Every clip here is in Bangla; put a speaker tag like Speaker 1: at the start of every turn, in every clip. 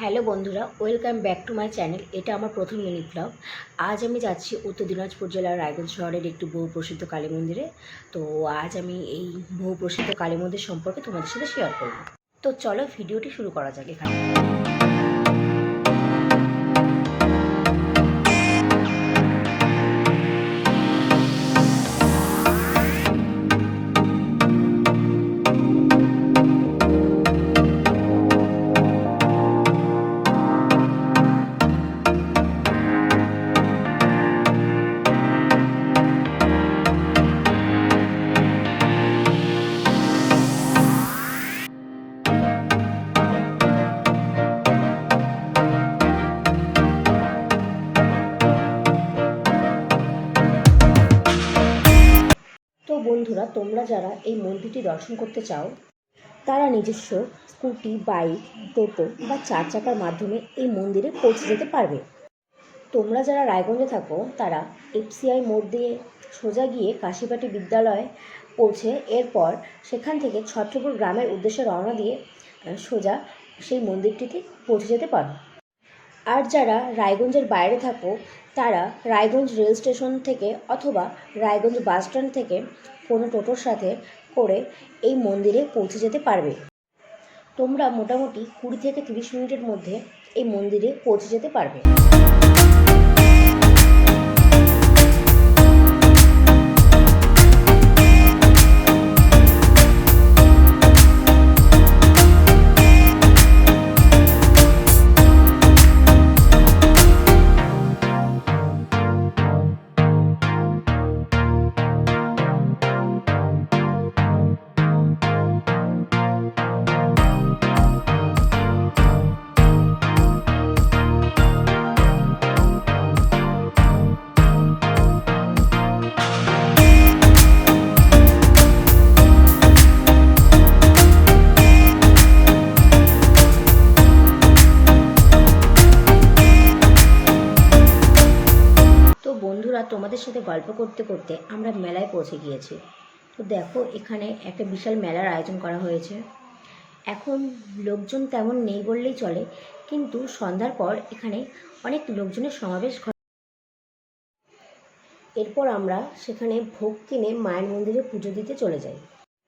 Speaker 1: হ্যালো বন্ধুরা, welcome back to my channel. এটা আমার প্রথম মিনি ব্লগ আজ আমি যাচ্ছি উত্তর দিনাজপুর জেলার রায়গঞ্জ শহরের একটি বহু প্রসিদ্ধ কালী মন্দিরে। তো আজ আমি এই বহু প্রসিদ্ধ কালী মন্দির সম্পর্কে তোমাদের সাথে শেয়ার করব। তো চলো ভিডিওটি শুরু করা যাক এখানে। বন্ধুরা, তোমরা যারা এই মন্দিরটি দর্শন করতে চাও, তারা নিজস্ব স্কুটি, বাইক, টোটো বা চার চাকার মাধ্যমে এই মন্দিরে পৌঁছে যেতে পারবে। তোমরা যারা রায়গঞ্জে থাকো, তারা এফসিআই মোড় দিয়ে সোজা গিয়ে কাশিপাটি বিদ্যালয়ে পৌঁছে এরপর সেখান থেকে ছত্রপুর গ্রামের উদ্দেশ্যে রওনা দিয়ে সোজা সেই মন্দিরটিতে পৌঁছে যেতে পারো। আর যারা রায়গঞ্জের বাইরে থাকো, তারা রায়গঞ্জ রেল স্টেশন থেকে অথবা রায়গঞ্জ বাস স্ট্যান্ড থেকে কোনো টোটোর সাথে করে এই মন্দিরে পৌঁছে যেতে পারবে। তোমরা মোটামুটি কুড়ি থেকে তিরিশ মিনিটের মধ্যে এই মন্দিরে পৌঁছে যেতে পারবে। বন্ধুরা তোমাদের সাথে গল্প করতে করতে আমরা মেলায় পৌঁছে গিয়েছি। তো দেখো, এখানে একটা বিশাল মেলার আয়োজন করা হয়েছে। এখন লোকজন তেমন নেই বললেই চলে, কিন্তু সন্ধ্যার পর এখানে অনেক লোকজনের সমাবেশ ঘটে এরপর আমরা সেখানে ভোগ কিনে মায়ের মন্দিরে পুজো দিতে চলে যাই।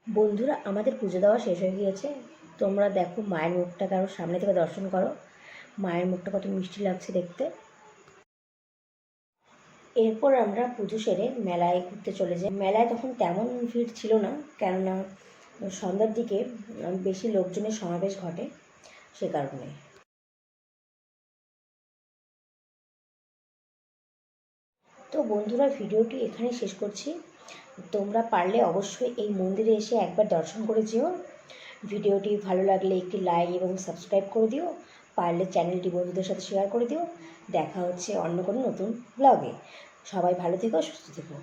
Speaker 1: বন্ধুরা, আমাদের পুজো দেওয়া শেষ হয়ে গিয়েছে। তোমরা দেখো মায়ের মুখটাকে আরও সামনে থেকে দর্শন করো। মায়ের মুখটা কত মিষ্টি লাগছে দেখতে। এরপর আমরা পুজো সেরে মেলায় ঘুরতে চলে যাই। মেলায় তখন তেমন ভিড় ছিল না, কেননা সন্ধ্যার দিকে বেশি লোকজনের সমাবেশ ঘটে সে কারণে। তো বন্ধুরা, ভিডিওটি এখানে শেষ করছি। তোমরা পারলে অবশ্যই এই মন্দিরে এসে একবার দর্শন করে যেও। ভিডিওটি ভালো লাগলে একটি লাইক এবং সাবস্ক্রাইব করে দিও। পারলে চ্যানেলটি বন্ধুদের সাথে শেয়ার করে দিও। দেখা হচ্ছে অন্য কোনো নতুন ব্লগে সবাই ভালো থেকো, সুস্থ থেকো।